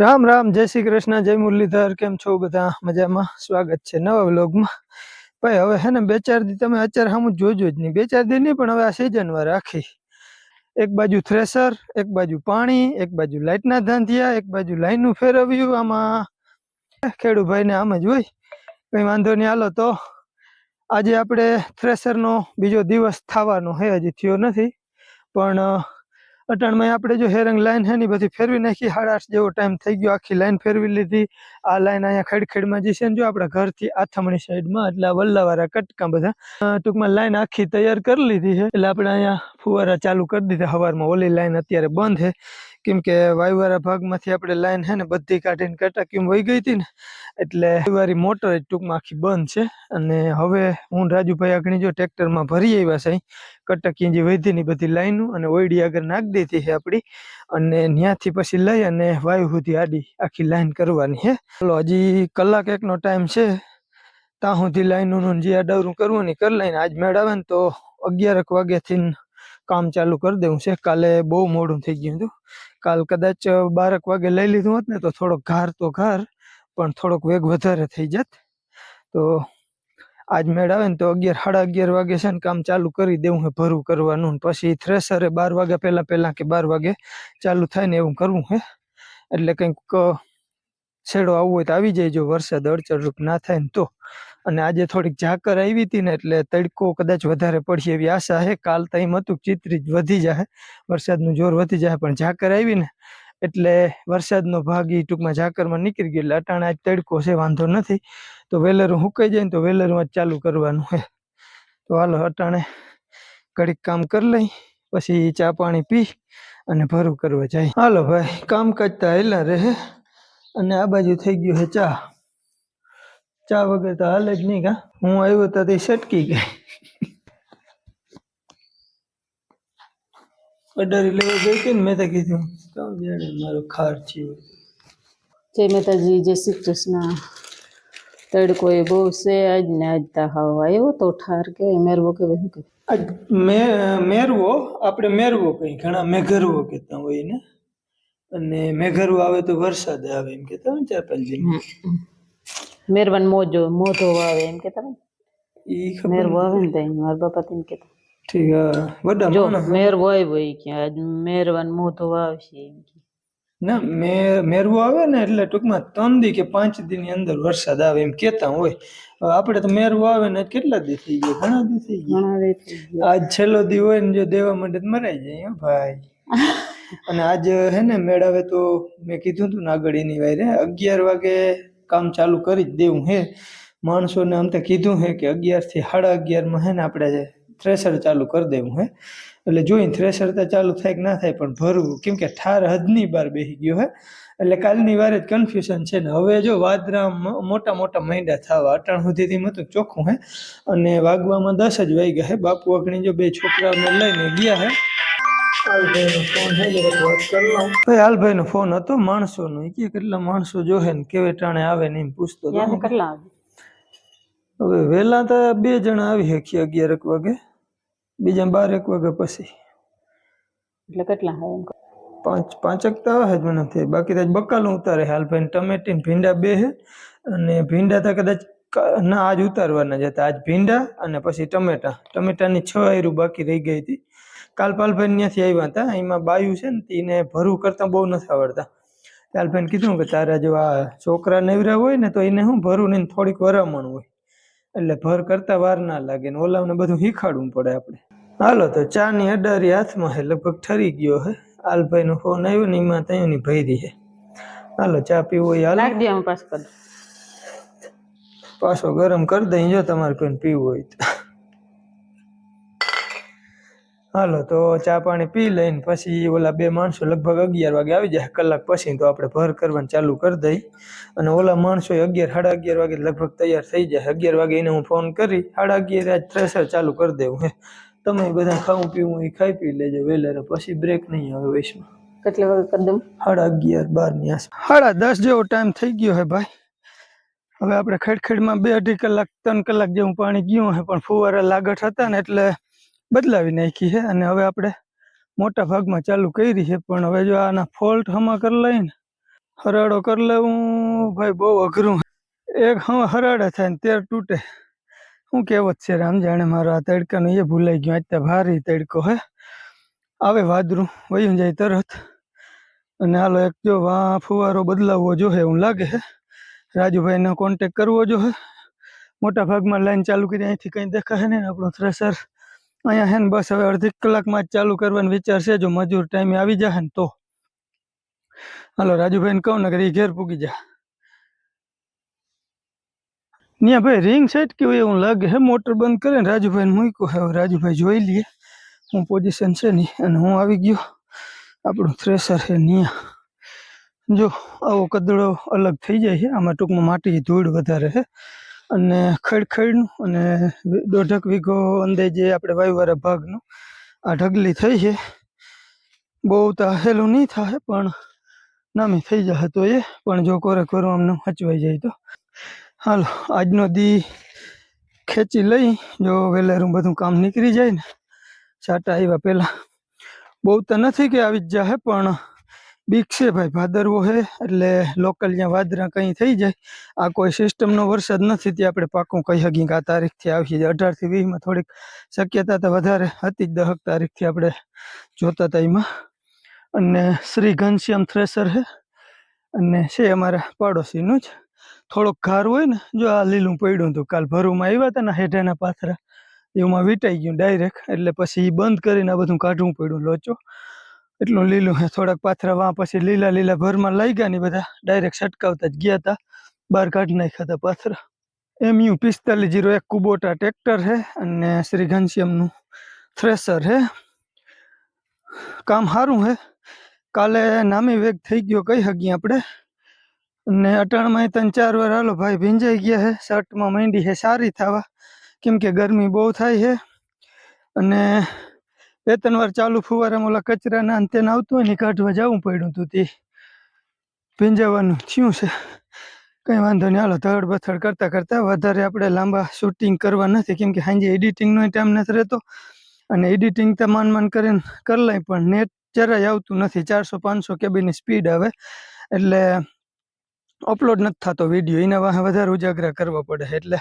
રામ રામ, જય શ્રી કૃષ્ણ, જય મુરલીધર, કેમ છો બધા? મજામાં? સ્વાગત છે નવા વ્લોગમાં. ભાઈ, હવે હે ને બે ચાર દી તમે અત્યારે સામું જોજો જ નહીં. બે ચાર દી નહીં, પણ હવે આ વાર રાખી. એક બાજુ થ્રેસર એક બાજુ પાણી, એક બાજુ લાઇટના ધાંધિયા, એક બાજુ લાઇનનું ફેરવ્યું આમાં. ખેડૂભાઈને આમ જ હોય. કંઈ વાંધો નહીં, હાલો તો. આજે આપણે થ્રેસરનો બીજો દિવસ થવાનો હે, હજી થયો નથી. પણ અટાણમાં આપણે જો હેરંગ લાઈન હે ને બધી ફેરવી નાખી સાડા આઠ જેવો ટાઈમ થઈ ગયો, આખી લાઈન ફેરવી લીધી. આ લાઈન અહીંયા ખેડખેડમાં જશે ને જો આપણા ઘરથી આથમણી સાઈડમાં, એટલે વલ્લાવાળા કટકા બધા ટૂંકમાં લાઈન આખી તૈયાર કરી લીધી છે. એટલે આપણે અહીંયા ફુવારા ચાલુ કરી દીધા સવારમાં ઓલી લાઈન અત્યારે બંધ છે. કેમ કે વાયુવાળા ભાગમાંથી આપણે લાઈન છે ને બધી કાઢીને કટાકીમ વહી ગઈ હતી ને, એટલે વાયુવાળી મોટર જ ટૂંકમાં આખી બંધ છે. અને હવે હું રાજુભાઈ આગળ જો ટ્રેક્ટરમાં ભરી આવ્યા છે કટકી જે વધી ની બધી લાઈનો અને ઓયડી આગળ નાખી દીધી છે આપણી. અને ત્યાંથી પછી લઈ અને વાયુ સુધી આડી આખી લાઈન કરવાની છે ચાલો હજી કલાક એકનો ટાઈમ છે. ત્યાં સુધી લાઈનોનું જે અડાવરું કરવું ને કરી લઈને આજ મેળ આવે ને તો અગિયારક વાગ્યાથી કામ ચાલુ કરી દેવું છે. કાલે બહુ મોડું થઈ ગયું હતું. કાલ કદાચ બારક વાગે લઈ લીધું હોત ને તો થોડોક ઘાર તો ઘાર, પણ થોડોક વેગ વધારે થઈ જાત. તો આજ મેળ આવે ને તો અગિયાર, સાડા અગિયાર વાગે છે ને કામ ચાલુ કરી દેવું હે, ભરું કરવાનું ને પછી થ્રેસરે બાર વાગ્યા પહેલાં પહેલાં કે બાર વાગે ચાલુ થાય ને એવું કરવું હે. એટલે કંઈક છેડો આવવો હોય તો આવી જાય જો વરસાદ અડચણરૂપ ના થાય ને તો. અને આજે થોડીક ઝાકર આવી હતી ને એટલે તડકો કદાચ વધારે પડશે એવી આશા છે. કાલ તો એમ હતું, ચિત્રી જ વધી જાય વરસાદનું જોર વધી જાય પણ ઝાકર આવી ને એટલે વરસાદનો ભાગ એ ટૂંકમાં ઝાકરમાં નીકળી ગયો. એટલે અટાણે આજ તડકો છે, વાંધો નથી. તો વેલરું હુકાઈ જાય ને તો વેલરમાં જ ચાલુ કરવાનું છે. તો હાલો અટાણે ઘડીક કામ કરી લઈ, પછી ચા પાણી પી અને ભરું કરવા જાય. હાલો ભાઈ કામ કરતા હેલા રહે. અને આ બાજુ થઈ ગયું છે ચા. ચા વગર તો હાલ જ નહીં કા? હું આવ્યો તો તે સટકી ગઈ. અડારી લેવા ગઈ હતી ને મેં તો કીધું કામ જાણે મારો ખાર છે. જય માતાજી જય શ્રી કૃષ્ણ. તડકો એ બહુ છે આજ ને આજ તા હાવ આવ્યો તો ઠાર કે મેરવો કે શું કે મેરવો? આપણે મેરવો કઈ ઘણા મેઘરવો કહેતા હોય ને. અને મેઘરવો આવે તો વરસાદ આવે એમ કહેતા હોય ચાર પાંચ દિન મેરવાન મોજો મોધો આવે એમ કે તમે ઈ ખબર મેરવો આવે ને તઈ માર બાપા તેમ કેતા. ઠીક વડા જો મેર વાય ઈ કે આજ મેરવન મોધો વાવશે એમ કે. ના મે મેરવો આવે ને એટલે ટૂંકમાં ત્રણ દી કે પાંચ દી ની અંદર વરસાદ આવે એમ કેતા હોય. આપણે તો મેરવો આવે ને કેટલા દી થઈ ગયા? ઘણા દી થઈ ગયા. આજ છેલ્લો દી હોય ને જો દેવા માટે મરાઈ જાય હો ભાઈ. અને આજ હે ને મેળાવે તો મેં કીધું તું ને આગળ એની વાયરે અગિયાર વાગે કામ ચાલુ કરી જ દેવું હે. માણસોને આમ તો કીધું હે કે અગિયારથી સાડા અગિયારમાં હે ને આપણે થ્રેશર ચાલુ કરી દેવું હે. એટલે જોઈને થ્રેશર તો ચાલુ થાય કે ના થાય પણ ભરવું. કેમ કે ઠાર હદની બાર બેસી ગયો હે. એટલે કાલની વારે જ કન્ફ્યુઝન છે ને હવે જો વાદરા મોટા મોટા મૈંડા થવા અટાણ સુધીથી મતું ચોખ્ખું હે. અને વાગવામાં દસ જ વાગ્યા હે. બાપુ અગણી જો બે છોકરાઓને લઈને ગયા હે. હાલભાઈનો ફોન હે જરાક વાત કરી લઉં. ભાઈ હાલભાઈનો ફોન હતો માણસો નો કે કેટલા માણસો જોહે ને કેવે ટાણે આવે ને એમ પૂછતો કેટલા હવે વહેલા તો બે જણા આવી શકીએ અગિયાર એક વાગે બીજા બાર એક વાગે પછી. એટલે કેટલા પાંચ પાંચક તો આવે જ મને થાય બાકી તો આજ બકાલું ઉતારે હાલભાઈ ને ટમેટી ભીંડા બે હે અને ભીંડા તો કદાચ ના આજ ઉતારવાના જ હતા. આજ ભીંડા અને પછી ટમેટા. ટમેટાની છ આયરું બાકી રહી ગઈ હતી. કાલ પાલભાઈ ત્યાંથી આવ્યા હતા. એમાં બાયું છે ને એને ભરું કરતા બહુ નથી આવડતા. પાલભાઈને કીધું કે તારા જો આ છોકરા નેવરા હોય ને તો એને શું ભરું ને થોડીક વરામણ હોય. એટલે ભર કરતા વાર ના લાગે ને ઓલાને બધું શીખાડવું પડે આપણે. હાલો તો ચા ની અડારી હાથમાં હે લગભગ ઠરી ગયો હે. આલભાઈ નો ફોન આવ્યો ને એમાં ત્યાંની ભૈરી હે. હાલો ચા પીવો હાલો. આમાં પાછું ગરમ કરી દઈ જો તમારે કોઈને પીવું હોય તો. હાલો તો ચા પાણી પી લઈને પછી ઓલા બે માણસો લગભગ અગિયાર વાગે આવી જાય. કલાક પછી તો આપણે ભર કરવાનું ચાલુ કરી દઈ. અને ઓલા માણસો અગિયાર સાડા અગિયાર વાગે લગભગ તૈયાર થઈ જાય. અગિયાર વાગે એને હું ફોન કરી સાડા અગિયાર આજ થ્રેસર ચાલુ કરી દેવું હે. તમે બધા ખાવું પીવું એ ખાઈ પી લેજો વેલેરે પછી બ્રેક નહીં આવે વૈશમાં કેટલા વાગે કરી દઉં? સાડા અગિયાર બારની આસપાસ. સાડા દસ જેવો ટાઈમ થઈ ગયો હે ભાઈ. હવે આપણે ખેડખેડમાં બે અઢી કલાક ત્રણ કલાક જેવું પાણી ગયું હે પણ ફુવારા લાગટ હતા ને એટલે બદલાવી નાખી છે અને હવે આપણે મોટા ભાગમાં ચાલુ કરી છે. પણ હવે જો આના ફોલ્ટ હમા કરી લઈને હરાડો કરી લેવું, ભાઈ બહુ અઘરું. એક હવે હરાડે થાય ને તેર તૂટે. શું કહેવત છે રામ જાણે? મારો આ તડકાનો એ ભૂલાઈ ગયો. અત્યારે ભારે તડકો હે. આવે વાદરું વયું જાય તરત. અને હાલો એક જો વા ફુવારો બદલાવવો જોઈએ એવું લાગે હે. રાજુભાઈનો કોન્ટેક કરવો જોઈએ મોટા ભાગમાં લાઈન ચાલુ કરી, અહીંથી કંઈ દેખાશે નહીં આપણું થ્રેસર અહીંયા હે ને બસ હવે અડધી કલાકમાં જ ચાલુ કરવાનો વિચાર છે. જો મજૂર ટાઈમે આવી જશે ને તો. હાલો, રાજુભાઈને કહું ને કે ઘેર પૂગી જા. ન્યા ભાઈ રિંગ સેટ કેવું એવું લાગે હે મોટર બંધ કરે ને રાજુભાઈને મૂક્યું હવે રાજુભાઈ જોઈ લઈએ હું પોઝિશન છે નહીં અને હું આવી ગયો. આપણું થ્રેસર છે નિયા. જો, આવો કદડો અલગ થઈ જાય છે આમાં ટૂંકમાં માટી ધૂળ વધારે છે અને ખડખડનું અને દોઢક વીઘો અંદાજે આપણે વાયુવાળા ભાગનું, આ ઢગલી થઈ છે. બહુ તો હેલું નહીં થાય, પણ નામી થઈ જશે તો એ, પણ જો કોરે કોરો આમને હચવાઈ જાય તો. હાલો, આજનો દી ખેંચી લઈ, જો વેલેરું બધું કામ નીકળી જાય ને, છાટા આવ્યા પહેલાં. બહુ તો નથી કે આવી જ જાહે, પણ બીક છે ભાઈ, ભાદરવો હે, એટલે લોકલ જ્યાં વાદરા કંઈ થઈ જાય, આ કોઈ સિસ્ટમનો વરસાદ નથી, ત્યાં આપણે પાકું કહી શકીએ કે આ તારીખથી આવીએ અઢારથી વીસમાં થોડીક શક્યતા તો વધારે હતી જ, દહક તારીખથી આપણે જોતા હતા એમાં. અને શ્રી ઘનશ્યામ થ્રેસર છે અને છે અમારા પાડોશીનું જ. થોડોક ઘાર હોય ને, જો આ લીલું પડ્યું હતું, કાલ ભરૂમાં આવ્યા હતા ને હેઠાના પાથરા, એમાં વીંટાઈ ગયું ડાયરેક્ટ એટલે પછી બંધ કરીને આ બધું કાઢવું પડ્યું, લોચો. એટલું લીલું હે, થોડાક પાથરા વાં પછી લીલા લીલા ભરમાં લઈ ગયા ને બધા ડાયરેક્ટ છટકાવતા જ ગયા હતા બહાર કાઢી નાખ્યા હતા પાથરા. એમ યુ પિસ્તાલીસ જીરો એક કુબોટા ટ્રેક્ટર છે અને શ્રી ઘનશ્યામનું થ્રેસર છે કામ સારું છે કાલે નામી વેગ થઈ ગયો કહી શકીએ આપણે અને અટાણમાં ત્રણ ચાર વાર હાલો ભાઈ ભીંજાઈ ગયા છે શર્ટમાં માંડી છે સારી થવા. કેમ કે ગરમી બહુ થાય છે અને બે ત્રણ વાર ચાલુ ફુવારામાં ઓલા કચરાના અંતે આવતું હોય ને કાઢવા જવું પડ્યું હતું તે. ભીંજાવાનું થયું છે. કંઈ વાંધો નહીં, હાલો ધડ બથડ કરતાં કરતાં વધારે આપણે લાંબા શૂટિંગ કરવા નથી, કેમ કે સાંજે એડિટિંગનો ટાઈમ નથી રહેતો. અને એડિટિંગ તો માન માન કરીને કરી લઈ, પણ નેટ જરાય આવતું નથી. ચારસો, પાંચસો કેબીની સ્પીડ આવે. એટલે અપલોડ નથી થતો વીડિયો એના વાહે વધારે ઉજાગરા કરવા પડે. એટલે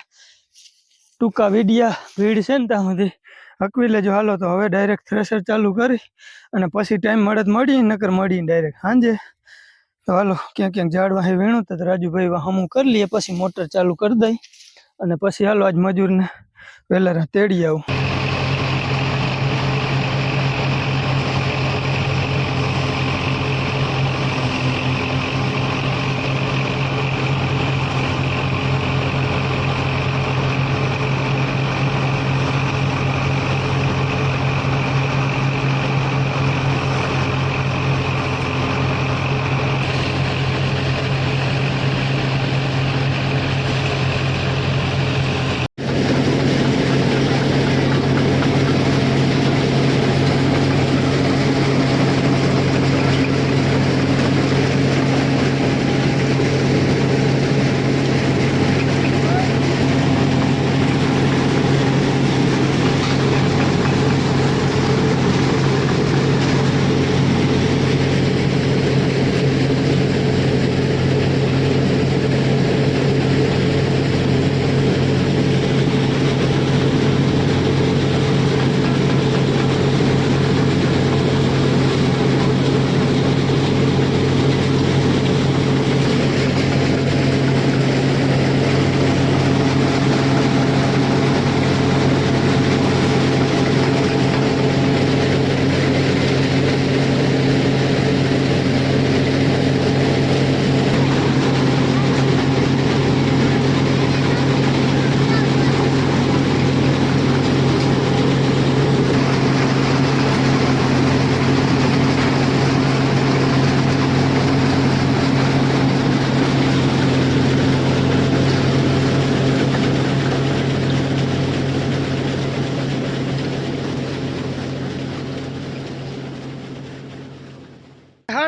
ટૂંકા વિડીયા ભીડ છે ને ત્યાં સુધી. હકવી લેજો, હાલો તો હવે ડાયરેક્ટ થ્રેશર ચાલુ કરી અને પછી ટાઈમ મળે તો મળી નકર મળી ડાયરેક્ટ સાંજે. તો હાલો, ક્યાંક ક્યાંક ઝાડવા વાહે વીણું તો રાજુભાઈ હમું કરી લઈએ, પછી મોટર ચાલુ કરી દઈ. અને પછી હાલો આજ મજૂરને વહેલા તેડી આવું.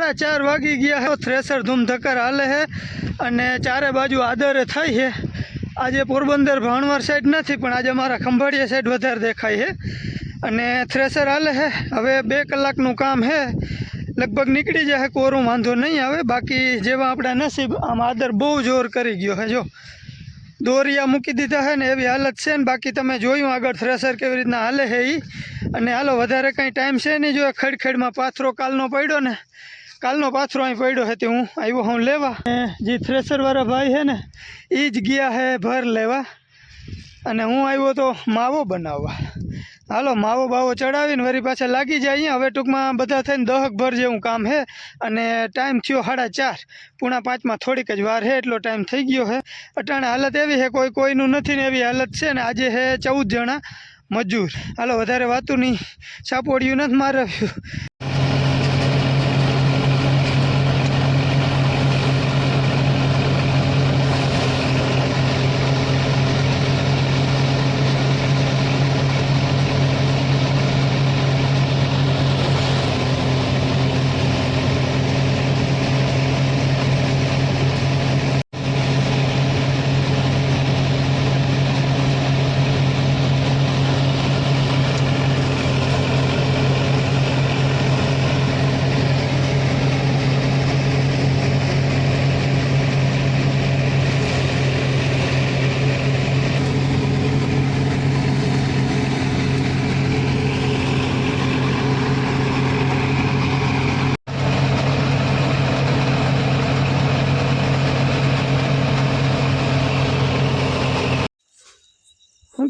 સાડા ચાર વાગી ગયા હે. થ્રેસર ધૂમ ધક્કર હાલે છે અને ચારે બાજુ આદરે થાય છે આજે પોરબંદર ભાણવાર સાઈડ નથી, પણ આજે મારા ખંભાળિયા સાઈડ વધારે દેખાય છે અને થ્રેસર હાલે છે હવે બે કલાકનું કામ છે લગભગ નીકળી જાય કોરું વાંધો નહીં આવે. બાકી જેવા આપણા નસીબ, આમ આદર બહુ જોર કરી ગયો હે, જો. દોરિયા મૂકી દીધા છે ને એવી હાલત છે ને, બાકી તમે જોયું આગળ થ્રેસર કેવી રીતના હાલે છે એ અને હાલો, વધારે કંઈ ટાઈમ છે નહીં, જો ખડખેડમાં પાથરો કાલનો પડ્યો ને કાલનો પાથરો અહીં પડ્યો તે હું આવ્યો હું લેવા. જે થ્રેસરવાળા ભાઈ છે ને એ જ ગયા છે ભર લેવા. અને હું આવ્યો તો માવો બનાવવા. હાલો, માવો બાવો ચડાવીને વરી પાછા લાગી જાય અહીંયા. હવે ટૂંકમાં બધા થઈને દહક ભર જેવું કામ છે. અને ટાઈમ થયો સાડા ચાર. પૂણા પાંચમાં થોડીક જ વાર છે, એટલો ટાઈમ થઈ ગયો છે. અટાણે હાલત એવી છે, કોઈ કોઈનું નથી ને એવી હાલત છે. ને આજે છે ચૌદ જણા મજૂર. હાલો, વધારે વાતું નહીં. સાપોડિયું નથી મારે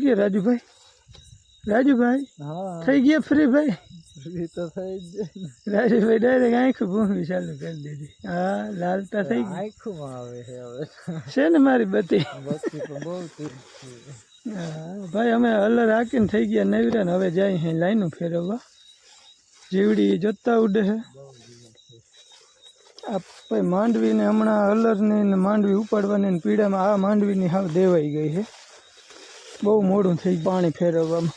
કે રાજુભાઈ? રાજુભાઈ થઈ ગયા ફ્રી ભાઈ? એ તો થઈ જ રાજુભાઈ ડાયરેક્ટ આંખ ભૂંગવી ચાલુ કરી દીધી. હા લાલતા થઈ ગઈ. આખું આવે છે હવે. છે ને મારી બત્તી બસ્તી પણ બહુ તીખી હા, ભાઈ અમે હલર હાકીને થઈ ગયા નવીરા ને હવે જાય હે લાઈનો ફેરવવા. જીવડી જોતા ઉડે છે. આ ભાઈ માંડવીને હમણાં હલરની ને માંડવી ઉપાડવાની ને પીડામાં આ માંડવીની હાવ દેવાઈ ગઈ છે. બહુ મોડું થઈ પાણી ફેરવવામાં.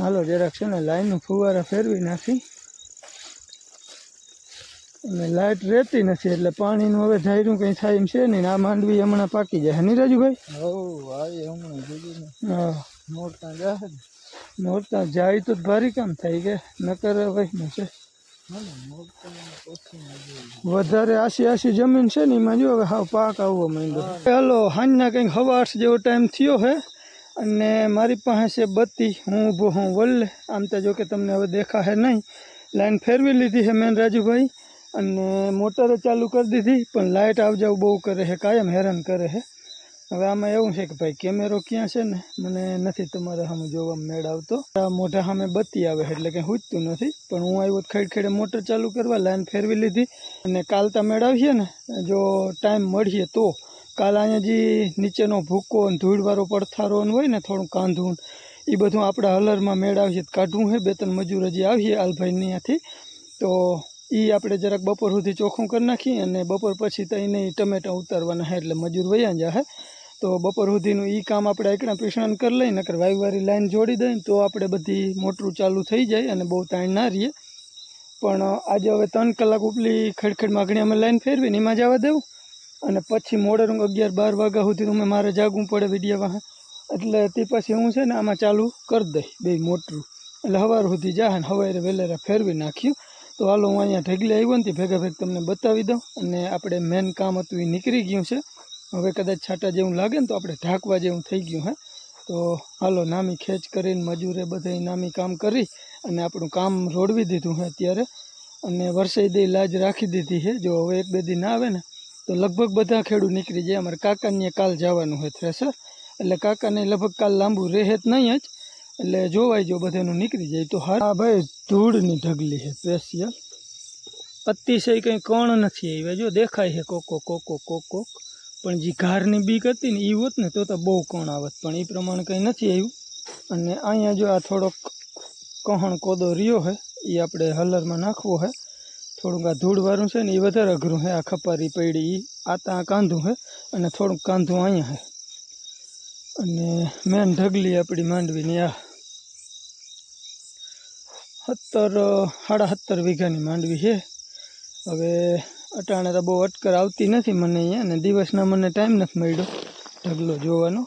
હાલો જરાક છે ને લાઈનનું ફુવારા ફેરવી નાખી. અને લાઇટ રહેતી નથી એટલે પાણીનું હવે ધાર્યું કંઈ થાય એમ છે નહીં. આ માંડવી હમણાં પાકી જાય. હની રાજુભાઈ મોરતા જાય તો ભારી કામ થાય કે નકર ભાઈ છે? વધારે આસી આસી જમીન છે ને એમાં જો હાવ પાક આવવો માંડ્યો. હાલો, હાંજના કંઈક હવા આઠ જેવો ટાઈમ થયો છે અને મારી પાસે છે બત્તી. હું ઊભો હું વલ્લે. આમ તો જો કે તમને હવે દેખાશે નહીં. લાઈન ફેરવી લીધી છે મેન રાજુભાઈ અને મોટરે ચાલુ કરી દીધી, પણ લાઇટ આવજાવ બહુ કરે છે કાયમ હેરાન કરે છે હવે આમાં એવું છે કે ભાઈ કેમેરો ક્યાં છે ને? મને નથી તમારે સામે જોવા મેળ આવતો. મોઢા સામે બત્તી આવે એટલે કંઈ હુજતું નથી. પણ હું આવ્યો ખેડ ખેડે મોટર ચાલુ કરવા, લાઈન ફેરવી લીધી. અને કાલ તા મેળાવીએ ને? જો ટાઈમ મળીએ તો. કાલ અહીંયા જે નીચેનો ભૂકો અને ધૂળવાળો પડથારો હોય ને, થોડું કાંધું એ બધું આપણા હલરમાં મેળાવીએ કાઢવું છે, બે ત્રણ મજૂર હજી આવીએ આલભાઈ ત્યાંથી તો એ આપણે જરાક બપોર સુધી ચોખ્ખું કરી નાખીએ અને બપોર પછી તો એને ટમેટા ઉતારવાના છે, એટલે મજૂર વયા જાય તો બપોર સુધીનું એ કામ આપણે એકણા પીસણ કરી લઈએ, નકર વાયુવાળી લાઈન જોડી દઈએ તો આપણે બધી મોટરું ચાલુ થઈ જાય અને બહુ તાણ ના રહીએ પણ આજે હવે ત્રણ કલાક ઉપલી ખડખડ માગણી અમે લાઈન ફેરવીને એમાં જવા દેવું. અને પછી મોડે રૂંગ અગિયાર બાર વાગ્યા સુધી અમે મારે જાગવું પડે વિડીયામાં એટલે તે પછી હું છે ને આમાં ચાલુ કરી દઈ બે મોટરું. એટલે સવાર સુધી જાય ને સવારે વહેલેરા ફેરવી નાખ્યું તો હાલો હું અહીંયા ઢગલે આવ્યો ને ભેગા ભેગ તમને બતાવી દઉં. અને આપણે મેન કામ હતું એ નીકળી ગયું છે. હવે કદાચ છાંટા જેવું લાગે ને તો આપણે ઢાંકવા જેવું થઈ ગયું, હે? તો હાલો, નામી ખેંચ કરીને મજૂરે બધા નામી કામ કરી અને આપણું કામ રોડવી દીધું છે અત્યારે. અને વર્ષે દઈ લાજ રાખી દીધી છે જો હવે એક બે દિન આવે ને, તો લગભગ બધા ખેડૂત નીકળી જાય. અમારે કાકાને કાલ જવાનું હોય થ્રેસર. એટલે કાકાને લગભગ કાલ લાંબુ રહે જ નહીં જ. એટલે જોવાય જો બધાનું નીકળી જાય તો હા ભાઈ ધૂળની ઢગલી છે, સ્પેશિયલ. અતિશય કંઈ કોણ નથી આવ્યા. જો દેખાય છે કોકો કોક કોક. પણ જે ઘારની બીક હતી ને એ હોત ને તો તો બહુ કોણ આવત. પણ એ પ્રમાણે કંઈ નથી આવ્યું. અને અહીંયા જો આ થોડોક કહણ કોદો રહ્યો છે એ આપણે હલરમાં નાખવો છે થોડુંક આ ધૂળવાળું છે ને એ વધારે અઘરું છે આ ખપારી પડી એ આ ત્યાં કાંધું છે અને થોડુંક કાંધું અહીંયા છે અને મેન ઢગલી આપણી માંડવીની આ સત્તર, સાડા સત્તર વીઘાની માંડવી છે હવે અટાણે તો બહુ અટકર આવતી નથી મને અહીંયા, અને દિવસના મને ટાઈમ નથી મળ્યો ઢગલો જોવાનો.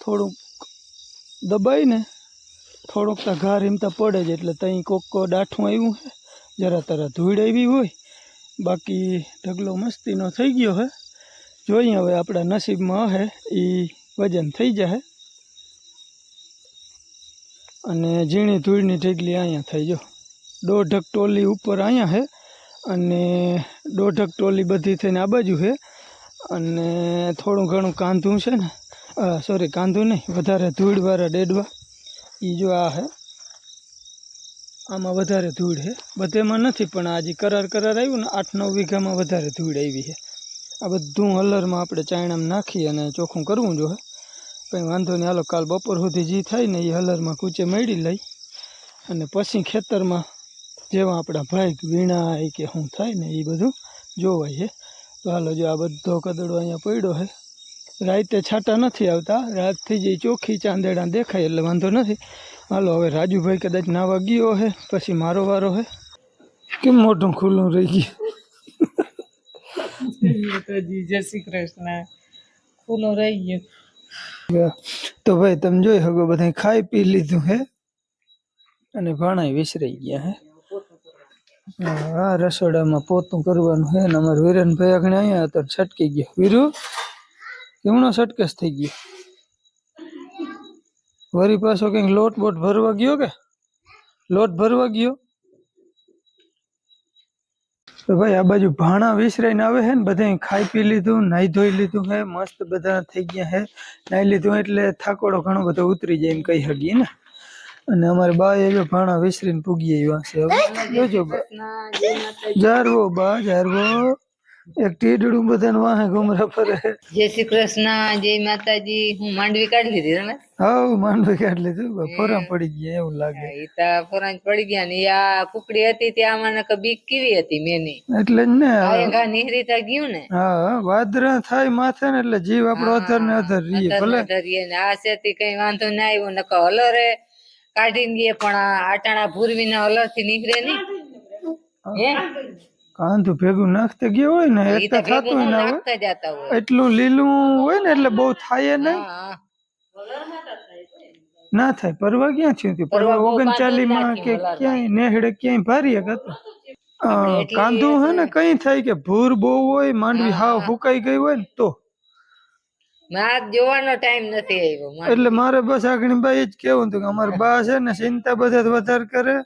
થોડુંક દબાઈને થોડોક તો ઘા રીમતા પડે જ, એટલે ત્યાં કોક ડાઠું આવ્યું છે જરા તરા ધૂળ આવી હોય. બાકી ઢગલો મસ્તીનો થઈ ગયો હે. જોઈએ હવે આપણા નસીબમાં હે એ વજન થઈ જાય અને ઝીણી ધૂળની ઢગલી અહીંયા થઈ જો દોઢક ટોલી ઉપર અહીંયા છે અને દોઢક ટોલી બધી થઈને આ બાજુ છે અને થોડું ઘણું કાંધું છે ને સોરી કાંધું નહીં, વધારે ધૂળવાળા ડેડવા એ જો આ છે આમાં વધારે ધૂળ છે બધેમાં નથી, પણ આજે કરાર કરાર આવ્યું ને, આઠ નવ વીઘામાં વધારે ધૂળ આવી છે આ બધું હલરમાં આપણે ચાયણામાં નાખી અને ચોખ્ખું કરવું જોઈએ કંઈ વાંધો નહીં, હાલો, કાલ બપોર સુધી જે થાય ને એ હલરમાં કૂચે મેળી લઈ અને પછી ખેતરમાં જેવા આપણા ભાઈ વીણા કે શું થાય ને એ બધું જોવાય છે. તો હાલો જો આ બધો કદડો અહીંયા પડ્યો છે. રાતે છાંટા નથી આવતા. રાતથી જે ચોખ્ખી ચાંદેડા દેખાય એટલે વાંધો નથી. હાલો હવે રાજુભાઈ કદાચ નાવા ગયો હે પછી મારો વારો હે કેમ મોઢું ખુલ્લું રહી ગયું? જય શ્રી કૃષ્ણ. ખુલ્લું રહી ગયું. તો ભાઈ તમે જોઈ શકો બધા ખાઈ પી લીધું હે અને ઘણા વિસરાઈ ગયા હા, આ રસોડામાં પોતું કરવાનું હે ને અમારે વીરેનભાઈ આગળ અહીંયા તો છટકી ગયો. વીરુ, કેમનો સટકસ થઈ ગયો? વરી પાછો કંઈક લોટ બોટ ભરવા ગયો કે? લોટ ભરવા ગયો? તો ભાઈ, આ બાજુ ભાણા વિસરાઈને આવે છે ને બધા ખાઈ પી લીધું નાહી ધોઈ લીધું હે, મસ્ત બધા થઈ ગયા હે. નાહી લીધું એટલે થાકોડો ઘણો બધો ઉતરી જાય એમ કહી શકીએ ને. અને અમારે બા એ ભાણા વિસરીને પૂગી એવા છે. જોજો બા. જારવો બા જારવો. એક ટીડડું બધાને વાહે ગુમરા ફરે. જય શ્રી કૃષ્ણ જય માતાજી. હું માંડવી કાઢી લીધી તમે? હા માંડવી કાઢ લીધું ફોરા પડી ગયા એવું લાગે. એ તો ફોરા પડી ગયા ને આ કુકડી હતી ત્યાં મને કે બીક કેવી હતી મેની. એટલે જ ને ઘા નીહરી તા ગયું ને. હા વાદરા થાય માથે ને એટલે જીવ આપણો અધર ને અધર રહીએ ભલે. ધરીએ ને આ સેતી કઈ વાંધો ના આવ્યો નકર હલરે કાઢીને ગયે પણ આટાણા ભૂરવી ભૂરવીના હલરથી નીકળે નહીં. હે? કાંધું ભેગું નાખતે ગયો હોય ને એટલે થતું ના હોય. એટલું લીલું હોય ને એટલે બહુ થાય નહીં. ના થાય પરવા ક્યાં થયું હતું? પરવા ઓગણચાલીસમાં કે ક્યાંય નેહડે ક્યાંય ભારી હતો. કાંધું હે ને કઈ થાય કે ભૂર બહુ હોય માંડવી હાવ ફૂકાઈ ગઈ હોય ને તો. માર જોવાનો ટાઈમ નથી આવ્યો એટલે મારે બસ બાઈ જ કેવું હતું કે અમારે બા છે ને ચિંતા બધા વધારે કરે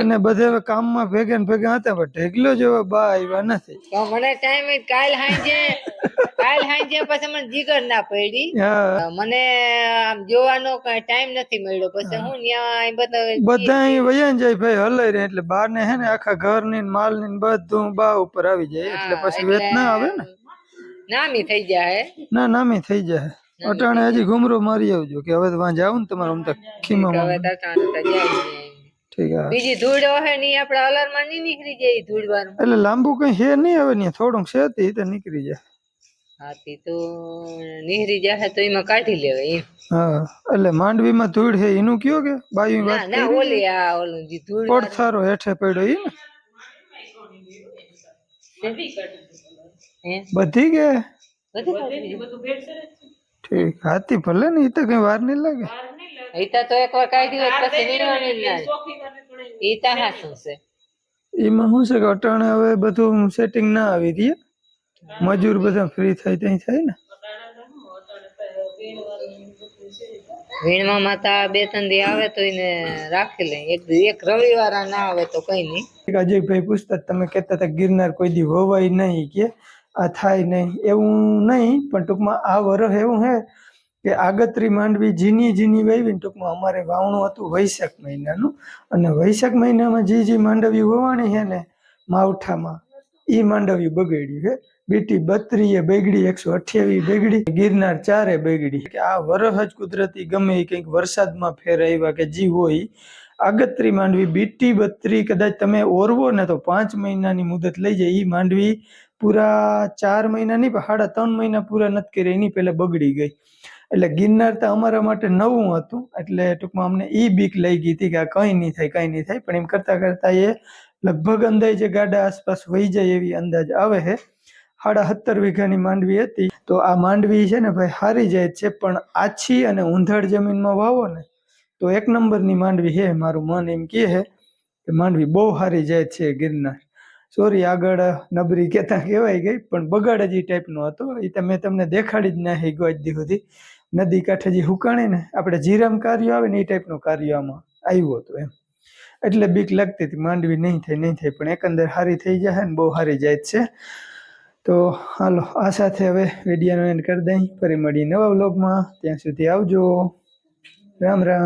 અને બધે કામમાં ભેગા ને ભેગા હતા પણ ઢેગલો જેવા બા આવ્યા નથી. તો મને ટાઈમ કાલ હાંજે કાલ હાંજે પછી મને જીગર ના પડી. મને આમ જોવાનો કઈ ટાઈમ નથી મળ્યો. પછી હું. ત્યાં બધા બધા અહીં વયા ને જાય ભાઈ હલાઈ રહે. એટલે બાર ને હે ને આખા ઘરની માલની બધું બા ઉપર આવી જાય. એટલે પછી વેત ના આવે ને. નામી થઈ જાય ના નામી થઈ જાય અટાણે હજી ઘુમરો મારી આવજો કે હવે તો વાં જાવ ને તમારે આમ તો ખીમામાં હવે તરસાણે તો જાય ને. ઠીક છે બીજી ધૂળ હે ની આપડા અલરમાં નહીં નીકળી જાય ઈ ધૂળ વાર એટલે લાંબુ કઈ હે નહીં હવે ને થોડુંક છે તે તો નીકળી જાય. હાથી તો નીહરી જાય તો એમાં કાઢી લેવાય એમ. હા એટલે માંડવીમાં ધૂળ છે એનું કયો કે? બાયું ના વાત ના ઓલી આ ઓલું જે ધૂળ પડથારો હેઠે પડ્યો ઈ ને? હે બધી કે. ઠીક હાથી ભલે ને એ તો કઈ વાર નહીં લાગે. ઈતા તો એકવાર કાઢી હોય પછી નીકળવાની લાગે. ઈતા હા શું છે. એમાં શું છે કે અટાણે હવે બધું સેટિંગ ના આવી રહી મજૂર બધા ફ્રી થાય ત્યાં થાય ને. વીણમાં માતા બે ત્રણ દી આવે તો એને રાખી લે. એક એક રવિવાર ના આવે તો કઈ નહીં. અજયભાઈ પૂછતા, તમે કહેતા હતા ગિરનાર કોઈ દી હોવાય નહીં કે, આ થાય નહીં. એવું નહીં, પણ ટૂંકમાં આ વરહ એવું હે કે આગતરી માંડવી જીની જીની વાવી ટૂંકમાં અમારે વાવણું હતું વૈશાખ મહિનાનું. અને વૈશાખ મહિનામાં જે જે માંડવી વવાણી છે ને માવઠામાં એ માંડવી બગડ્યું છે બીટી બત્રીએ બેગડી, એકસો અઠ્યાવીસ બેગડી, ગિરનાર ચારે બેગડી. કે આ વરહ જ કુદરતી ગમે એ કંઈક વરસાદમાં ફેર આવ્યા કે જી હોય. આગતરી માંડવી બીટી બત્રી, કદાચ તમે ઓરવો ને તો પાંચ મહિનાની મુદત લઈ જાય. એ માંડવી પૂરા ચાર મહિના નહીં, પણ સાડા ત્રણ મહિના પૂરા નથી કર્યા. એની પહેલાં બગડી ગઈ. એટલે ગિરનાર તો અમારા માટે નવું હતું. એટલે ટૂંકમાં અમને ઈ બીક લઈ ગઈ હતી કે આ કંઈ નહીં થાય, કંઈ નહીં થાય. પણ એમ કરતા કરતા એ લગભગ અંદાજે ગાડા આસપાસ વહી જાય એવી અંદાજ આવે છે. સાડા સત્તર વીઘાની માંડવી હતી. તો આ માંડવી છે ને ભાઈ, હારી જાય છે, પણ આછી અને ઊંધાળ જમીનમાં વાવો ને, તો એક નંબરની માંડવી છે, મારું મન એમ કહે છે કે માંડવી બહુ સારી જાય છે ગિરનાર. સોરી આગળ નબરી કહેતા કહેવાય ગઈ, પણ બગાડ જ એ ટાઈપનો હતો. એ તો મેં તમને દેખાડી જ નાખી ગોજ સુધી. નદી કાંઠે જે હુકાણી ને, આપણે જીરામ કાર્યો આવે ને એ ટાઈપનું કાર્ય આમાં આવ્યું હતું એમ. એટલે બીક લાગતી હતી, માંડવી નહીં થાય નહીં થાય, પણ એકંદર હારી થઈ જાય ને, બહુ સારી જાય છે. તો હાલો, આ સાથે હવે વિડીયોનો એન્ડ કરી દઈ. ફરી મળીએ નવા વ્લોગમાં ત્યાં સુધી આવજો. રામ રામ.